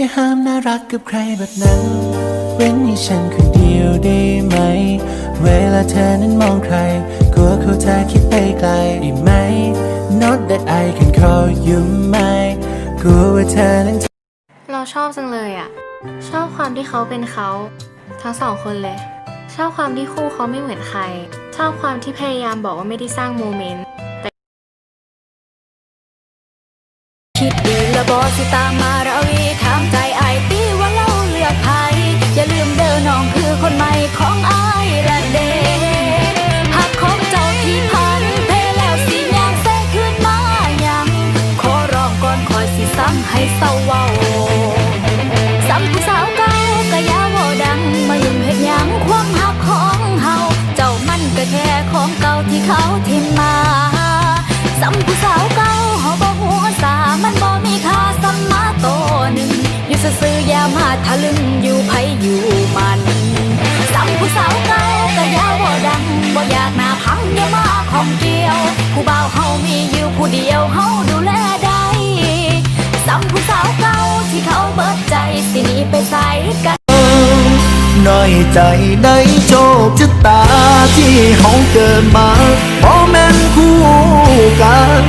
ค่ห้ามน่ารักกับใครแบบนั้น เว้นให้ฉันคนเดียวได้ไหม เวลาเธอนั้นมองใคร กลัวเขาจะคิดไปไกลได้ไหม Not that I can call you mine กลัวว่าเธอนั้นเราชอบจังเลยอะชอบความที่เขาเป็นเขา ทั้งสองคนเลย ชอบความที่คู่เขาไม่เหมือนใคร ชอบความที่พยายามบอกว่าไม่ได้สร้างโมเมนต์คิดดีและบอสิตามมา มาทะลึงอยู่ไผอยู่มันสัมผู้สาวเก่าก็ยาบ่ดังบ่อยากหน้าพังอย่ามาของเกี่ยว ผู้บ่าวเฮามีอยู่ผู้เดียวเฮาดูแลได้สัมผู้สาวเก่าที่เขาเบิดใจสิหนีไปใส่กันน้อยใจในโชคชะตาที่เฮาเกิดมาบ่แม่นคู่กัน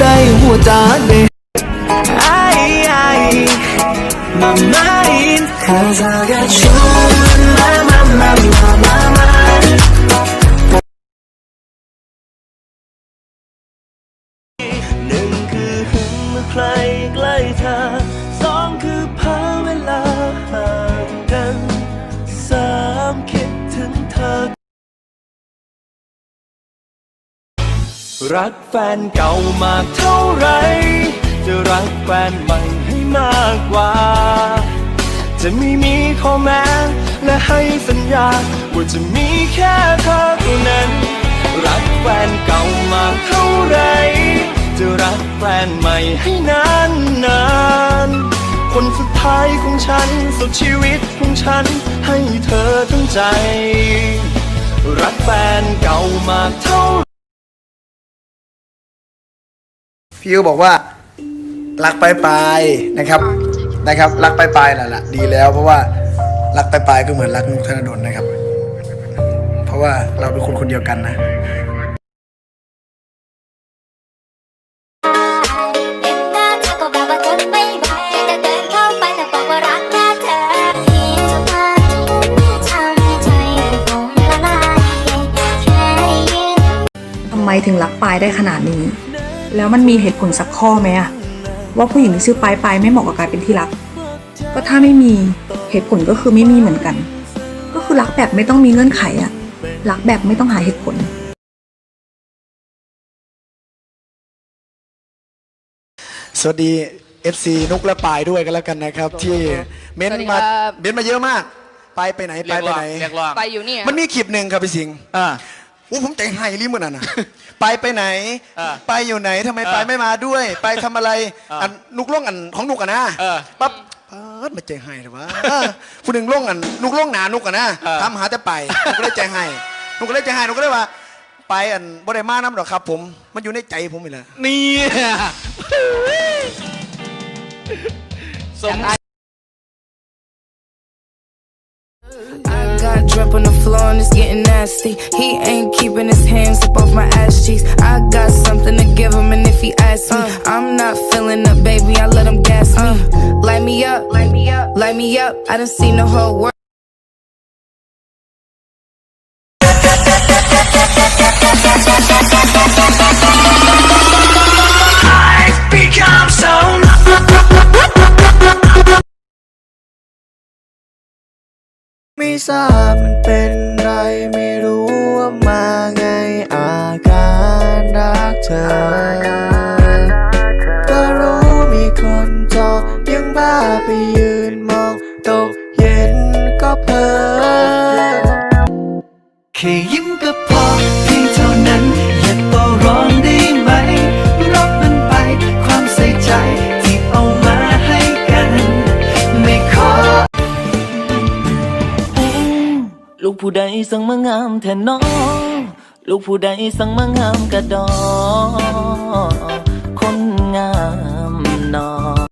ได้หัวใจ my mind cause I got you in my my my my my mind หนึ่งคือหึงเมื่อใครใกล้เธอสองคือพาเวลาห่างกันสามคิดถึงเธอ รักแฟนเก่ามากเท่าไร จะรักแฟนใหม่ มากกว่า จะไม่มีข้อแม้และให้สัญญา ว่าจะมีแค่เธอเท่านั้น รักแฟนเก่ามากเท่าไหรจะรักแฟนใหม่ให้นานนานคนสุดท้ายของฉัน สุดชีวิตของฉัน ให้เธอทั้งใจ รักแฟนเก่ามากเท่า พี่ก็บอกว่า รักไปไปนะครับนะครับ รักไปไปนั่นแหละดีแล้ว เพราะว่ารักไปไปก็เหมือนรักนุกธนดลนะครับ เพราะว่าเราเป็นคนคนเดียวกันนะทำไมถึงรักปายได้ขนาดนี้ แล้วมันมีเหตุผลสักข้อไหมอะ ว่าผู้หญิงที่ชื่อปายปายไม่เหมาะกับการเป็นที่รัก ก็ถ้าไม่มีเหตุผลก็คือไม่มีเหมือนกัน ก็คือรักแบบไม่ต้องมีเงื่อนไขอะรักแบบไม่ต้องหาเหตุผล สวัสดี FC นุกและปายด้วยกันแล้วกันนะครับ ที่เม้นสวัสดีมาครับเม้นมาเยอะมาก ไปไปไหนไปไปไหน เรียกร้อง ไปอยู่นี่มันมีคลิปหนึ่งครับพี่สิงห์ อ่าโอ้ผมใจหายรีบเหมือนนั้นนะไปไปไหนอ่าไปอยู่ไหนทำไมอ่าไปไม่มาด้วย ไปทำอะไรอ่าอันนุกล่องอันของนุกอะนะเออปั๊บเปิดมาใจหายเลยวะผู้หนึ่งล่องอันนุกล่องหนานุกอะนะเออ ทำหาแต่ไปนุกก็เลยใจหายนุกก็เลยใจหายนุกก็เลยว่า ไปอันบ่ได้มาน้ำหรอกครับ ผมมันอยู่ในใจผมนี่แหละนี่ สม the floor and it's getting nasty. He ain't keeping his hands up off my ass cheeks. I got something to give him, and if he asks me, I'm not feeling up, baby. I let him gas me. Light me up, light me up, light me up. I done seen the whole world. become so ไม่ทราบมันเป็น ตกเย็นก็เพอแค่ยิ้มก็พอเพียงเท่านั้น อย่าต่อร้องได้ไหมรับมันไปความใส่ใจที่เอามาให้กัน ไม่ขอ ลูกผู้ใดสั่งมางามแทนน้อง ลูกผู้ใดสั่งมางามกระดอน